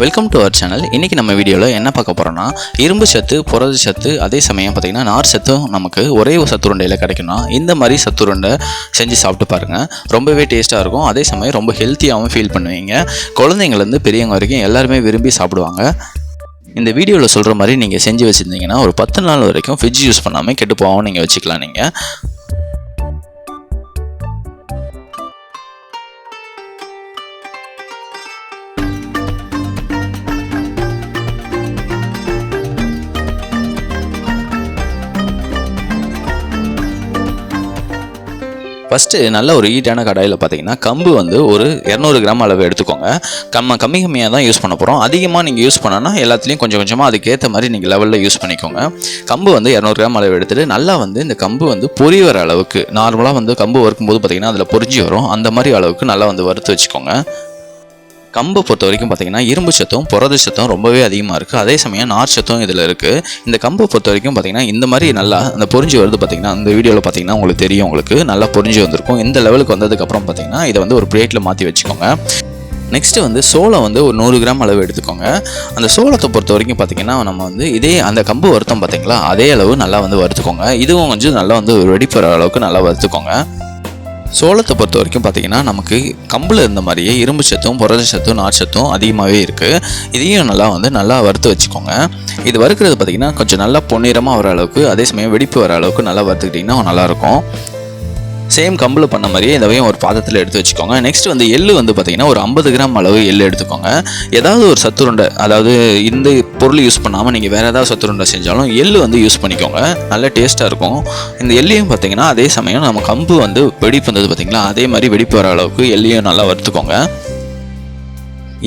Welcome to our channel இன்றைக்கி நம்ம வீடியோவில் என்ன பார்க்க போகிறோன்னா இரும்பு சத்து புரத சத்து அதே சமயம் பார்த்திங்கன்னா நார் சத்தும் நமக்கு ஒரே சத்துருண்டையில் கிடைக்கும்னா இந்த மாதிரி சத்துருண்டை செஞ்சு சாப்பிட்டு பாருங்கள் ரொம்பவே டேஸ்ட்டாக இருக்கும். அதே சமயம் ரொம்ப ஹெல்த்தியாகவும் ஃபீல் பண்ணுவீங்க. குழந்தைங்கள்லேருந்து பெரியவங்க வரைக்கும் எல்லாருமே விரும்பி சாப்பிடுவாங்க. இந்த வீடியோவில் சொல்கிற மாதிரி நீங்கள் செஞ்சு வச்சுருந்தீங்கன்னா ஒரு பத்து நாள் வரைக்கும் ஃப்ரிட்ஜ் யூஸ் பண்ணாமல் கெட்டு போகாமல் நீங்கள் வச்சுக்கலாம் நீங்கள் ஃபஸ்ட்டு நல்ல ஒரு ஹீட்டான கடாயில் பார்த்தீங்கன்னா கம்பு வந்து ஒரு இரநூறு கிராம் அளவு எடுத்துக்கோங்க. கம்ம கம்மி கம்மியாக தான் யூஸ் பண்ண போகிறோம் அதிகமாக நீங்கள் யூஸ் பண்ணனா எல்லாத்துலேயும் கொஞ்சம் கொஞ்சமாக அதுக்கேற்ற மாதிரி நீங்கள் லெவலில் யூஸ் பண்ணிக்கோங்க. கம்பு வந்து இரநூறு கிராம் அளவு எடுத்துகிட்டு நல்லா வந்து இந்த கம்பு வந்து பொரி வர அளவுக்கு நார்மலாக வந்து கம்பு வறுக்கும்போது பார்த்தீங்கன்னா அதில் பொரிஞ்சு வரும். அந்த மாதிரி அளவுக்கு நல்லா வந்து வறுத்து வச்சுக்கோங்க. கம்பை பொறுத்த வரைக்கும் பார்த்தீங்கன்னா இரும்பு சத்தம் புரத சத்தம் ரொம்பவே அதிகமாக இருக்குது அதே சமயம் நார் சத்தம் இதில் இருக்குது இந்த கம்பை பொறுத்த வரைக்கும் பார்த்தீங்கன்னா இந்த மாதிரி நல்லா அந்த பொரிஞ்சு வருது பார்த்தீங்கன்னா இந்த வீடியோவில் பார்த்தீங்கன்னா உங்களுக்கு தெரியும். உங்களுக்கு நல்லா பொறிஞ்சு வந்திருக்கும். இந்த லெவலுக்கு வந்ததுக்கப்புறம் பார்த்தீங்கன்னா இதை வந்து ஒரு பிளேட்டில் மாற்றி வச்சுக்கோங்க. நெக்ஸ்ட்டு வந்து சோளம் வந்து ஒரு நூறு கிராம் அளவு எடுத்துக்கோங்க. அந்த சோளத்தை பொறுத்த வரைக்கும் பார்த்தீங்கன்னா நம்ம வந்து இதே அந்த கம்பு வருத்தம் பார்த்திங்களா அதே அளவு நல்லா வந்து வறுத்துக்கோங்க. இதுவும் கொஞ்சம் நல்லா வந்து வெடிப்புற அளவுக்கு நல்லா வறுத்துக்கோங்க. சோளத்தை பொறுத்த வரைக்கும் பார்த்தீங்கன்னா நமக்கு கம்பில் இருந்த மாதிரியே இரும்பு சத்தும் புரத சத்தும் நார்ச்சத்தும் அதிகமாகவே இருக்குது இதையும் நல்லா வந்து நல்லா வறுத்து வச்சுக்கோங்க. இது வறுக்கிறது பார்த்தீங்கன்னா கொஞ்சம் நல்லா பொன்னிறமாக வர அளவுக்கு அதே சமயம் வெடிப்பு வர அளவுக்கு நல்லா வறுத்துக்கிட்டிங்கன்னா நல்லாயிருக்கும் சேம் கம்பில் பண்ண மாதிரியே இதையும் ஒரு பாத்திரத்தில் எடுத்து வச்சுக்கோங்க. நெக்ஸ்ட் வந்து எள்ளு வந்து பார்த்தீங்கன்னா ஒரு ஐம்பது கிராம் அளவு எள்ளு எடுத்துக்கோங்க. ஏதாவது ஒரு சத்துருண்டை அதாவது இந்த பொருள் யூஸ் பண்ணாமல் நீங்கள் வேறு ஏதாவது சத்துருண்டை செஞ்சாலும் எள்ளு வந்து யூஸ் பண்ணிக்கோங்க. நல்ல டேஸ்ட்டாக இருக்கும். இந்த எள்ளையும் பார்த்தீங்கன்னா அதே சமயம் நம்ம கம்பு வந்து வெடிப்பு வந்தது பார்த்தீங்களா அதே மாதிரி வெடிப்பு வர அளவுக்கு எள்ளையும் நல்லா வறுத்துக்கோங்க.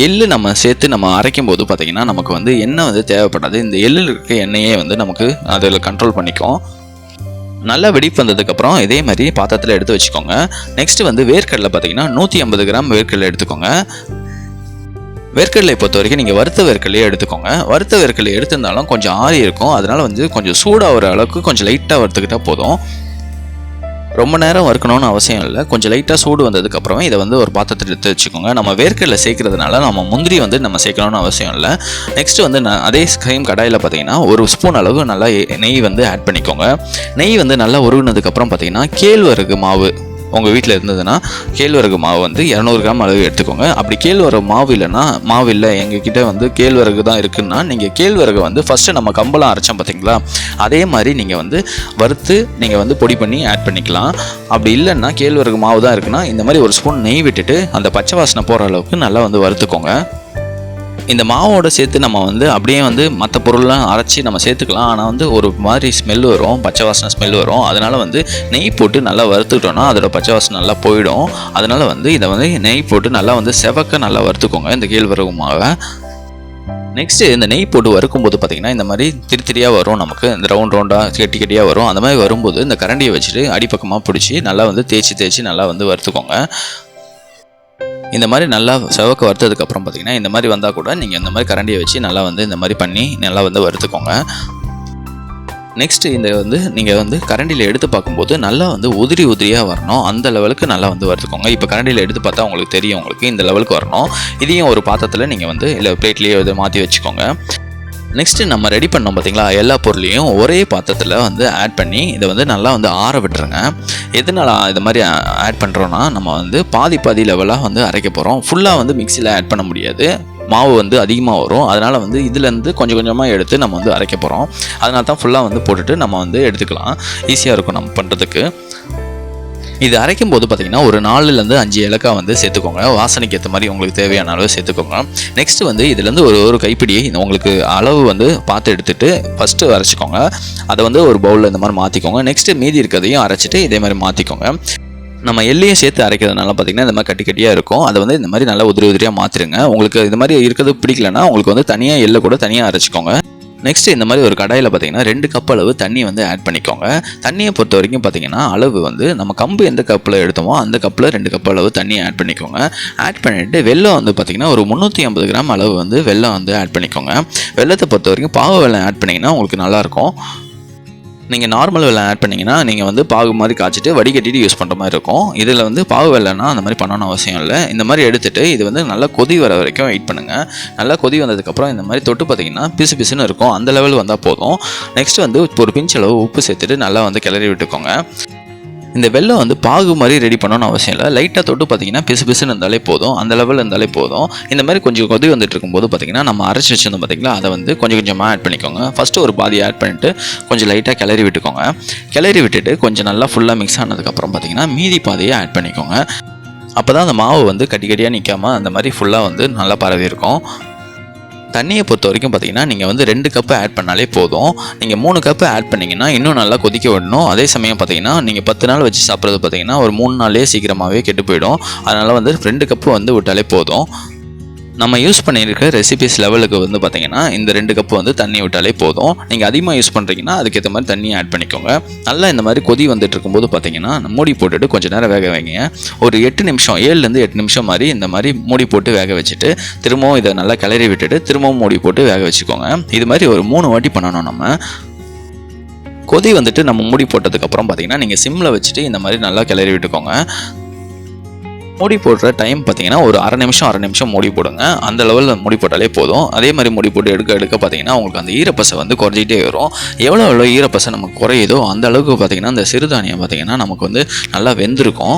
எள்ளு நம்ம சேர்த்து நம்ம அரைக்கும் போது பார்த்தீங்கன்னா நமக்கு வந்து எண்ணெய் வந்து தேவைப்படாது. இந்த எள்ளில் இருக்க எண்ணெயே வந்து நமக்கு அதில் கண்ட்ரோல் பண்ணிக்கும். நல்லா வெடிப்பு வந்ததுக்கப்புறம் இதே மாதிரி பாத்திரத்தில் எடுத்து வச்சுக்கோங்க. நெக்ஸ்ட் வந்து வேர்க்கடலை பார்த்தீங்கன்னா நூற்றி ஐம்பது கிராம் வேர்க்கடலை எடுத்துக்கோங்க. வேர்க்கடலை பொறுத்த வரைக்கும் நீங்கள் வறுத்த வேர்க்கடலையே எடுத்துக்கோங்க. வறுத்த வேர்க்கடலை எடுத்திருந்தாலும் கொஞ்சம் ஆறி இருக்கும். அதனால் வந்து கொஞ்சம் சூடாகிற அளவுக்கு கொஞ்சம் லைட்டாக வறுத்துக்கிட்டால் போதும். ரொம்ப நேரம் வறுக்கணும்னு அவசியம் இல்லை. கொஞ்சம் லைட்டாக சூடு வந்ததுக்கப்புறமே இதை வந்து ஒரு பாத்திரத்தில் எடுத்து வச்சுக்கோங்க. நம்ம வேர்க்கடலை சேர்க்கறதுனால நம்ம முந்திரி வந்து நம்ம சேர்க்கணும்னு அவசியம் இல்லை. நெக்ஸ்ட் வந்து நான் அதே சேம் கடாயில் பார்த்தீங்கன்னா ஒரு ஸ்பூன் அளவு நல்லா எ- நெய் வந்து ஆட் பண்ணிக்கோங்க. நெய் வந்து நல்லா உருகுனதுக்கப்புறம் பார்த்தீங்கன்னா கேழ்வரகு மாவு உங்கள் வீட்டில் இருந்ததுன்னா கேழ்வரகு மாவு வந்து இரநூறு கிராம் அளவு எடுத்துக்கோங்க. அப்படி கேழ்வரகு மாவு இல்லைன்னா மாவு இல்லை எங்ககிட்ட வந்து கேழ்வரகு தான் இருக்குன்னா நீங்கள் கேழ்வரகு வந்து ஃபஸ்ட்டு நம்ம கம்பளம் அரைச்சோம் பார்த்தீங்களா அதே மாதிரி நீங்கள் வந்து வறுத்து நீங்கள் வந்து பொடி பண்ணி ஆட் பண்ணிக்கலாம். அப்படி இல்லைன்னா கேழ்வரகு மாவு தான் இருக்குன்னா இந்த மாதிரி ஒரு ஸ்பூன் நெய் விட்டுட்டு அந்த பச்சை வாசனை போகிற அளவுக்கு நல்லா வந்து வறுத்துக்கோங்க. இந்த மாவோட சேர்த்து நம்ம வந்து அப்படியே வந்து மற்ற பொருள்லாம் அரைச்சி நம்ம சேர்த்துக்கலாம். ஆனால் வந்து ஒரு மாதிரி ஸ்மெல் வரும் பச்சை வாசனை ஸ்மெல் வரும். அதனால் வந்து நெய் போட்டு நல்லா வறுத்துக்கிட்டோம்னா அதோட பச்சை வாசனை நல்லா போயிடும். அதனால் வந்து இதை வந்து நெய் போட்டு நல்லா வந்து செவக்க நல்லா வறுத்துக்கோங்க இந்த கேழ்வரகு மாவை நெக்ஸ்ட்டு இந்த நெய் போட்டு வறுக்கும்போது பார்த்திங்கன்னா இந்த மாதிரி திரி திரியாக வரும் நமக்கு. இந்த ரவுண்ட் ரவுண்டாக கெட்டி கெட்டியாக வரும். அந்த மாதிரி வரும்போது இந்த கரண்டியை வச்சுட்டு அடிப்பக்கமாக பிடிச்சி நல்லா வந்து தேய்ச்சி தேய்ச்சி நல்லா வந்து வறுத்துக்கோங்க. இந்த மாதிரி நல்லா செவக்க வறுத்ததுக்கப்புறம் பார்த்தீங்கன்னா இந்த மாதிரி வந்தால் கூட நீங்கள் இந்த மாதிரி கரண்டியை வச்சு நல்லா வந்து இந்த மாதிரி பண்ணி நல்லா வந்து வறுத்துக்கோங்க. நெக்ஸ்ட்டு இந்த வந்து நீங்கள் வந்து கரண்டியில் எடுத்து பார்க்கும்போது நல்லா வந்து உதிரி உதிரியாக வரணும். அந்த லெவலுக்கு நல்லா வந்து வறுத்துக்கோங்க. இப்போ கரண்டியில் எடுத்து பார்த்தா உங்களுக்கு தெரியும் உங்களுக்கு இந்த லெவலுக்கு வரணும். இதையும் ஒரு பாத்திரத்தில் நீங்கள் வந்து இல்லை பிளேட்லேயே இதை மாற்றி வச்சுக்கோங்க. நெக்ஸ்ட்டு நம்ம ரெடி பண்ணோம் பார்த்தீங்களா எல்லா பொருளையும் ஒரே பாத்திரத்தில் வந்து ஆட் பண்ணி இதை வந்து நல்லா வந்து ஆற விட்டுருங்க. எதனால் இது மாதிரி ஆட் பண்ணுறோன்னா நம்ம வந்து பாதி பாதி லெவலாக வந்து அரைக்க போகிறோம் ஃபுல்லாக வந்து மிக்சியில் ஆட் பண்ண முடியாது. மாவு வந்து அதிகமாக வரும். அதனால் வந்து இதுலேருந்து கொஞ்சம் கொஞ்சமாக எடுத்து நம்ம வந்து அரைக்க போகிறோம் அதனால தான் ஃபுல்லாக வந்து போட்டுட்டு நம்ம வந்து எடுத்துக்கலாம். ஈஸியாக இருக்கும் நம்ம பண்ணுறதுக்கு இது அரைக்கும் போது பார்த்தீங்கன்னா ஒரு நாலுலேருந்து அஞ்சு இலக்காய் வந்து சேர்த்துக்கோங்க. வாசனைக்கு ஏற்ற மாதிரி உங்களுக்கு தேவையான அளவு சேர்த்துக்கோங்க. நெக்ஸ்ட் வந்து இதுலேருந்து ஒரு ஒரு கைப்பிடியை இந்த உங்களுக்கு அளவு வந்து பார்த்து எடுத்துட்டு ஃபஸ்ட்டு அரைச்சிக்கோங்க. அதை வந்து ஒரு பவுலில் இந்த மாதிரி மாற்றிக்கோங்க நெக்ஸ்ட்டு மீதி இருக்கிறதையும் அரைச்சிட்டு இதே மாதிரி மாற்றிக்கோங்க நம்ம எல்லையும் சேர்த்து அரைக்கிறதுனால பார்த்தீங்கன்னா இந்த மாதிரி கட்டி கட்டியாக இருக்கும். அதை வந்து இந்த மாதிரி நல்லா உதிரி உதிரியாக மாற்றிருங்க உங்களுக்கு இது மாதிரி இருக்கிறது பிடிக்கலன்னா உங்களுக்கு வந்து தனியாக எள்ளை கூட தனியாக அரைச்சிக்கோங்க. நெக்ஸ்ட் இந்த மாதிரி ஒரு கடாயில் பார்த்தீங்கன்னா ரெண்டு கப் அளவு தண்ணி வந்து ஆட் பண்ணிக்கோங்க. தண்ணியை பொறுத்த வரைக்கும் பார்த்தீங்கன்னா அளவு வந்து நம்ம கம்பு எந்த கப்பில் எடுத்தோமோ அந்த கப்பில் ரெண்டு கப் அளவு தண்ணி ஆட் பண்ணிக்கோங்க. ஆட் பண்ணிவிட்டு வெள்ளம் வந்து பார்த்தீங்கன்னா ஒரு முந்நூற்றி ஐம்பது கிராம் அளவு வந்து வெல்லம் வந்து ஆட் பண்ணிக்கோங்க. வெல்லத்தை பொறுத்த வரைக்கும் பாவ வெள்ளம் ஆட் பண்ணிங்கன்னா உங்களுக்கு நல்லாயிருக்கும் நீங்கள் நார்மல் வெள்ளம் ஆட் பண்ணிங்கன்னா நீங்கள் வந்து பாகு மாதிரி காய்ச்சிட்டு வடிகட்டிட்டு யூஸ் பண்ணுற மாதிரி இருக்கும். இதில் வந்து பாகு வெள்ளம்னா அந்த மாதிரி பண்ணணும் அவசியம் இல்லை. இந்த மாதிரி எடுத்துகிட்டு இது வந்து நல்லா கொதி வர வரைக்கும் வெயிட் பண்ணுங்கள் நல்லா கொதி வந்ததுக்கப்புறம் இந்த மாதிரி தொட்டு பார்த்தீங்கன்னா பிசு பிசுன்னு இருக்கும். அந்த லெவல் வந்தால் போதும். நெக்ஸ்ட் வந்து ஒரு பிஞ்ச் அளவு உப்பு சேர்த்துட்டு நல்லா வந்து கிளறி விட்டுக்கோங்க. இந்த வெள்ளம் வந்து பாகு மாதிரி ரெடி பண்ணணும்னு அவசியம் இல்லை. லைட்டாக தொட்டு பார்த்தீங்கன்னா பிசு பிசுன்னு இருந்தாலே போதும். அந்த லெவலில் இருந்தாலே போதும். இந்த மாதிரி கொஞ்சம் கொதி வந்துட்டு இருக்கும்போது பார்த்தீங்கன்னா நம்ம அரைச்சி வச்சிருந்தோம் பார்த்தீங்களா? அதை வந்து கொஞ்சம் கொஞ்சமாக ஆட் பண்ணிக்கோங்க. ஃபஸ்ட்டு ஒரு பாதி ஆட் பண்ணிட்டு கொஞ்சம் லைட்டாக கிளறி விட்டுக்கோங்க. கிளறி விட்டுட்டு கொஞ்சம் நல்லா ஃபுல்லாக மிக்ஸ் ஆனதுக்கப்புறம் பார்த்தீங்கன்னா மீதி பாதையை ஆட் பண்ணிக்கோங்க. அப்போ தான் அந்த மாவு வந்து கட்டி கட்டியாக நிற்காம அந்த மாதிரி ஃபுல்லாக வந்து நல்லா பரவி இருக்கும். தண்ணியை பொறுத்த வரைக்கும் பார்த்தீங்கன்னா நீங்கள் வந்து ரெண்டு கப்பு ஆட் பண்ணாலே போதும். நீங்கள் மூணு கப்பு ஆட் பண்ணிங்கன்னா இன்னும் நல்லா கொதிக்க விடணும். அதே சமயம் பார்த்தீங்கன்னா நீங்கள் பத்து நாள் வச்சு சாப்பிட்றது பார்த்தீங்கன்னா ஒரு மூணு நாளே சீக்கிரமாகவே கெட்டு போயிடும். அதனால் வந்து ரெண்டு கப்பு வந்து விட்டாலே போதும். நம்ம யூஸ் பண்ணியிருக்க ரெசிபிஸ் லெவலுக்கு வந்து பார்த்தீங்கன்னா இந்த ரெண்டு கப்பு வந்து தண்ணி விட்டாலே போதும். நீங்கள் அதிகமாக யூஸ் பண்ணுறீங்கன்னா அதுக்கேற்ற மாதிரி தண்ணியை ஆட் பண்ணிக்கோங்க. நல்லா இந்த மாதிரி கொதி வந்துட்டு இருக்கும்போது பார்த்தீங்கன்னா மூடி போட்டுட்டு கொஞ்சம் நேரம் வேக வைங்க. ஒரு எட்டு நிமிஷம் ஏழுலேருந்து எட்டு நிமிஷம் மாதிரி இந்த மாதிரி மூடி போட்டு வேக வச்சுட்டு திரும்பவும் இதை நல்லா கிளறி விட்டுட்டு திரும்பவும் மூடி போட்டு வேக வச்சுக்கோங்க. இது மாதிரி ஒரு மூணு வாட்டி பண்ணணும் நம்ம. கொதி வந்துட்டு நம்ம மூடி போட்டதுக்கப்புறம் பார்த்தீங்கன்னா நீங்கள் சிம்மில் வச்சுட்டு இந்த மாதிரி நல்லா கிளறி விட்டுக்கோங்க. மூடி போடுற டைம் பார்த்தீங்கன்னா ஒரு அரை நிமிஷம் அரை நிமிஷம் மூடி போடுங்க. அந்த லெவலில் மூடி போட்டாலே போதும். அதே மாதிரி மூடி போட்டு எடுக்க எடுக்க பார்த்தீங்கன்னா உங்களுக்கு அந்த ஈரப்பசை வந்து குறைஞ்சிட்டே வரும். எவ்வளோ எவ்வளோ ஈரப்பசை நமக்கு குறையுதோ அந்த அளவுக்கு பார்த்தீங்கன்னா அந்த சிறுதானியம் பார்த்தீங்கன்னா நமக்கு வந்து நல்லா வெந்திருக்கும்.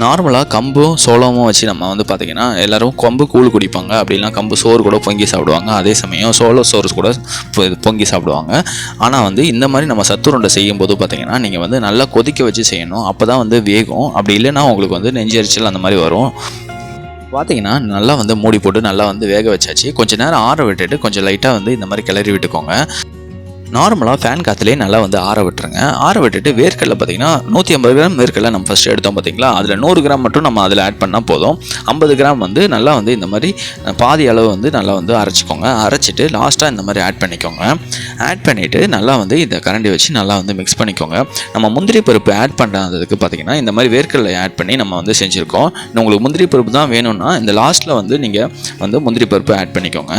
நார்மலாக கம்பும் சோளமும் வச்சு நம்ம வந்து பார்த்திங்கன்னா எல்லோரும் கம்பு கூழ் குடிப்பாங்க. அப்படிலாம் கம்பு சோறு கூட பொங்கி சாப்பிடுவாங்க. அதே சமயம் சோள சோறு கூட பொ- பொங்கி சாப்பிடுவாங்க. ஆனால் வந்து இந்த மாதிரி நம்ம சத்துருண்டை செய்யும்போது பார்த்திங்கன்னா நீங்கள் வந்து நல்லா கொதிக்க வச்சு செய்யணும். அப்போ தான் வந்து வேகும். அப்படி இல்லைன்னா உங்களுக்கு வந்து நெஞ்சரிச்சல் அந்த மாதிரி வரும். பார்த்தீங்கன்னா நல்லா வந்து மூடி போட்டு நல்லா வந்து வேக வச்சாச்சு. கொஞ்ச நேரம் ஆற விட்டுட்டு கொஞ்சம் லைட்டாக வந்து இந்த மாதிரி கிளறி விட்டுக்கோங்க. நார்மலாக ஃபேன் காற்றுலேயே நல்லா வந்து ஆற விட்டுருங்க. ஆற விட்டுட்டு வேர்க்கடலை பார்த்தீங்கன்னா நூற்றி ஐம்பது கிராம் வேர்க்கடலை நம்ம ஃபஸ்ட்டு எடுத்தோம் பார்த்தீங்களா? அதில் நூறு கிராம் மட்டும் நம்ம அதில் ஆட் பண்ணால் போதும். ஐம்பது கிராம் வந்து நல்லா வந்து இந்த மாதிரி பாதி அளவு வந்து நல்லா வந்து அரைச்சிக்கோங்க. அரைச்சிட்டு லாஸ்ட்டாக இந்த மாதிரி ஆட் பண்ணிக்கோங்க. ஆட் பண்ணிவிட்டு நல்லா வந்து இந்த கரண்டி வச்சு நல்லா வந்து மிக்ஸ் பண்ணிக்கோங்க. நம்ம முந்திரி பருப்பு ஆட் பண்ணுறதுக்கு பார்த்தீங்கன்னா இந்த மாதிரி வேர்க்கடலை ஆட் பண்ணி நம்ம வந்து செஞ்சுருக்கோம். உங்களுக்கு முந்திரி பருப்பு தான் வேணும்னா இந்த லாஸ்ட்டில் வந்து நீங்கள் வந்து முந்திரி பருப்பு ஆட் பண்ணிக்கோங்க.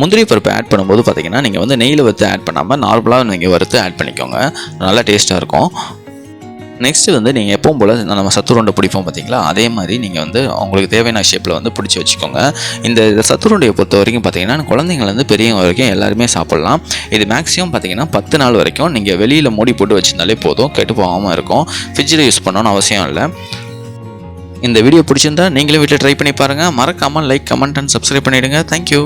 முந்திரி பருப்பு ஆட் பண்ணும்போது பார்த்தீங்கன்னா நீங்கள் வந்து நெய்யில் வறுத்து ஆட் பண்ணாமல் நார்மலாக நீங்கள் வறுத்து ஆட் பண்ணிக்கோங்க. நல்லா டேஸ்ட்டாக இருக்கும். நெக்ஸ்ட்டு வந்து நீங்கள் எப்பவும் போல் நம்ம சத்துருண்டை பிடிப்போம் பார்த்தீங்களா அதே மாதிரி நீங்கள் வந்து உங்களுக்கு தேவையான ஷேப்பில் வந்து பிடிச்சி வச்சுக்கோங்க. இந்த சத்துருண்டையை பொறுத்த வரைக்கும் பார்த்தீங்கன்னா குழந்தைங்கள்லேருந்து பெரியவங்க வரைக்கும் எல்லாருமே சாப்பிட்லாம். இது மேக்ஸிமம் பார்த்தீங்கன்னா பத்து நாள் வரைக்கும் நீங்கள் வெளியில் மூடி போட்டு வச்சிருந்தாலே போதும். கெட்டு போகாமல் இருக்கும். ஃப்ரிட்ஜில் யூஸ் பண்ணணும்னு அவசியம் இல்லை. இந்த வீடியோ பிடிச்சிருந்தா நீங்களும் வீட்டில் ட்ரை பண்ணி பாருங்கள் மறக்காமல் லைக் கமெண்ட் அண்ட் சப்ஸ்கிரைப் பண்ணிவிடுங்க தேங்க்யூ